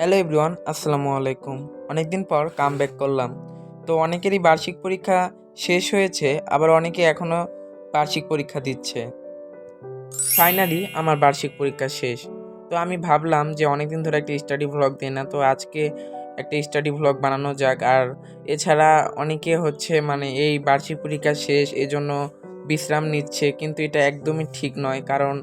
Hello everyone, আসসালামু আলাইকুম। অনেকদিন পর কাম ব্যাক করলাম। তো অনেকেরই বার্ষিক পরীক্ষা শেষ হয়েছে, আবার অনেকে এখনও বার্ষিক পরীক্ষা দিচ্ছে। ফাইনালি আমার বার্ষিক পরীক্ষা শেষ। তো আমি ভাবলাম যে অনেকদিন ধরে একটা স্টাডি ভ্লগ দিই না, তো আজকে একটা স্টাডি ভ্লগ বানানো যাক। আর এছাড়া অনেকে হচ্ছে মানে এই বার্ষিক পরীক্ষা শেষ, এজন্য বিশ্রাম নিচ্ছে, কিন্তু এটা একদমই ঠিক নয়। কারণ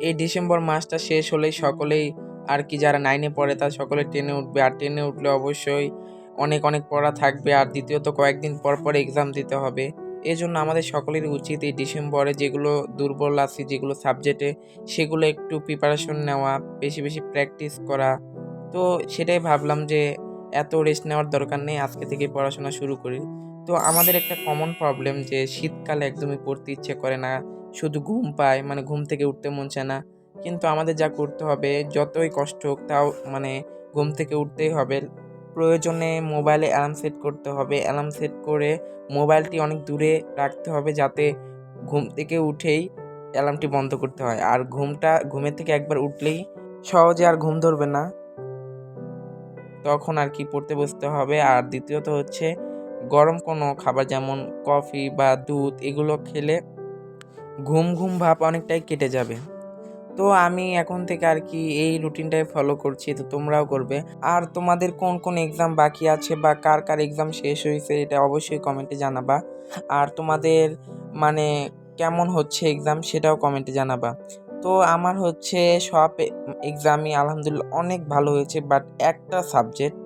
এই ডিসেম্বর মাসটা শেষ হলেই সকলেই আর কি যারা নাইনে পড়ে তারা সকলে টেনে উঠবে। আর টেনে উঠলে অবশ্যই অনেক অনেক পড়া থাকবে। আর দ্বিতীয়ত কয়েকদিন পর পর এক্সাম দিতে হবে। এই জন্য আমাদের সকলেরই উচিত এই ডিসেম্বরে যেগুলো দুর্বল আছে, যেগুলো সাবজেক্টে সেগুলো একটু প্রিপারেশন নেওয়া, বেশি বেশি প্র্যাকটিস করা। তো সেটাই ভাবলাম যে এত রেস্ট নেওয়ার দরকার নেই, আজকে থেকে পড়াশোনা শুরু করি। তো আমাদের একটা কমন প্রবলেম যে শীতকালে একদমই পড়তে ইচ্ছে করে না। শুধু ঘুম পায় মানে ঘুম থেকে উঠতে মন চায় না। কিন্তু আমাদের যা করতে হবে, যতই কষ্ট হোক তাও মানে ঘুম থেকে উঠতেই হবে। প্রয়োজনে মোবাইলে অ্যালার্ম সেট করতে হবে। অ্যালার্ম সেট করে মোবাইলটি অনেক দূরে রাখতে হবে যাতে ঘুম থেকে উঠেই অ্যালার্মটি বন্ধ করতে হয়। আর ঘুমটা, ঘুমের থেকে একবার উঠলেই সহজে আর ঘুম ধরবে না। তখন আর কি পড়তে বসতে হবে। আর দ্বিতীয়ত হচ্ছে গরম কোনো খাবার যেমন কফি বা দুধ এগুলো খেলে ঘুম ঘুম ভাব অনেকটাই কেটে যাবে। তো আমি এখন থেকে আর কি এই রুটিনটাই ফলো করছি, তো তোমরাও করবে। আর তোমাদের কোন কোন এক্সাম বাকি আছে বা কার কার এক্সাম শেষ হয়েছে এটা অবশ্যই কমেন্টে জানাবা। আর তোমাদের মানে কেমন হচ্ছে এক্সাম সেটাও কমেন্টে জানাবা। তো আমার হচ্ছে সব এক্সামই আলহামদুলিল্লাহ অনেক ভালো হয়েছে বাট একটা সাবজেক্ট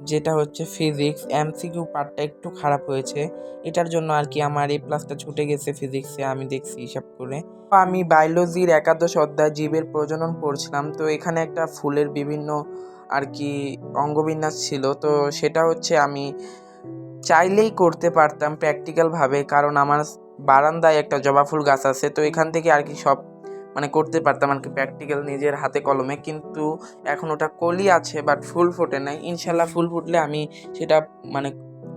যেটা হচ্ছে ফিজিক্স এমসিকিউ পার্টটা একটু খারাপ হয়েছে। এটার জন্য আর কি আমার এই প্লাসটা ছুটে গেছে ফিজিক্সে আমি দেখছি হিসাব করে। আমি বায়োলজির একাদশ অধ্যায় জীবের প্রজনন পড়ছিলাম। তো এখানে একটা ফুলের বিভিন্ন আর কি অঙ্গবিন্যাস ছিল। তো সেটা হচ্ছে আমি চাইলেই করতে পারতাম প্র্যাকটিক্যালভাবে কারণ আমার বারান্দায় একটা জবা ফুল গাছ আছে। তো এখান থেকে আর কি সব মানে করতে পারতাম আর কি। প্র্যাকটিক্যাল নিজের হাতে কলমে। কিন্তু এখন ওটা কলি আছে বাট ফুল ফোটে নাই। ইনশাল্লাহ ফুল ফুটলে আমি সেটা মানে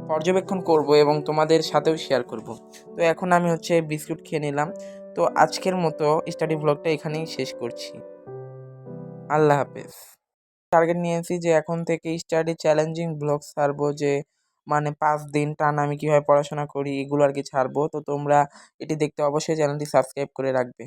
পর্যবেক্ষণ করব এবং তোমাদের সাথেও শেয়ার করব। তো এখন আমি হচ্ছে বিস্কুট খেয়ে নিলাম। তো আজকের মতো স্টাডি ব্লগটা এখানেই শেষ করছি। আল্লাহ হাফেজ। টার্গেট নিয়েছি যে এখন থেকে স্টাডি চ্যালেঞ্জিং ব্লগ ছাড়বো যে মানে পাঁচ দিন টান আমি কীভাবে পড়াশোনা করি, এগুলো আর কি ছাড়বো। তো তোমরা এটি দেখতে অবশ্যই চ্যানেলটি সাবস্ক্রাইব করে রাখবে।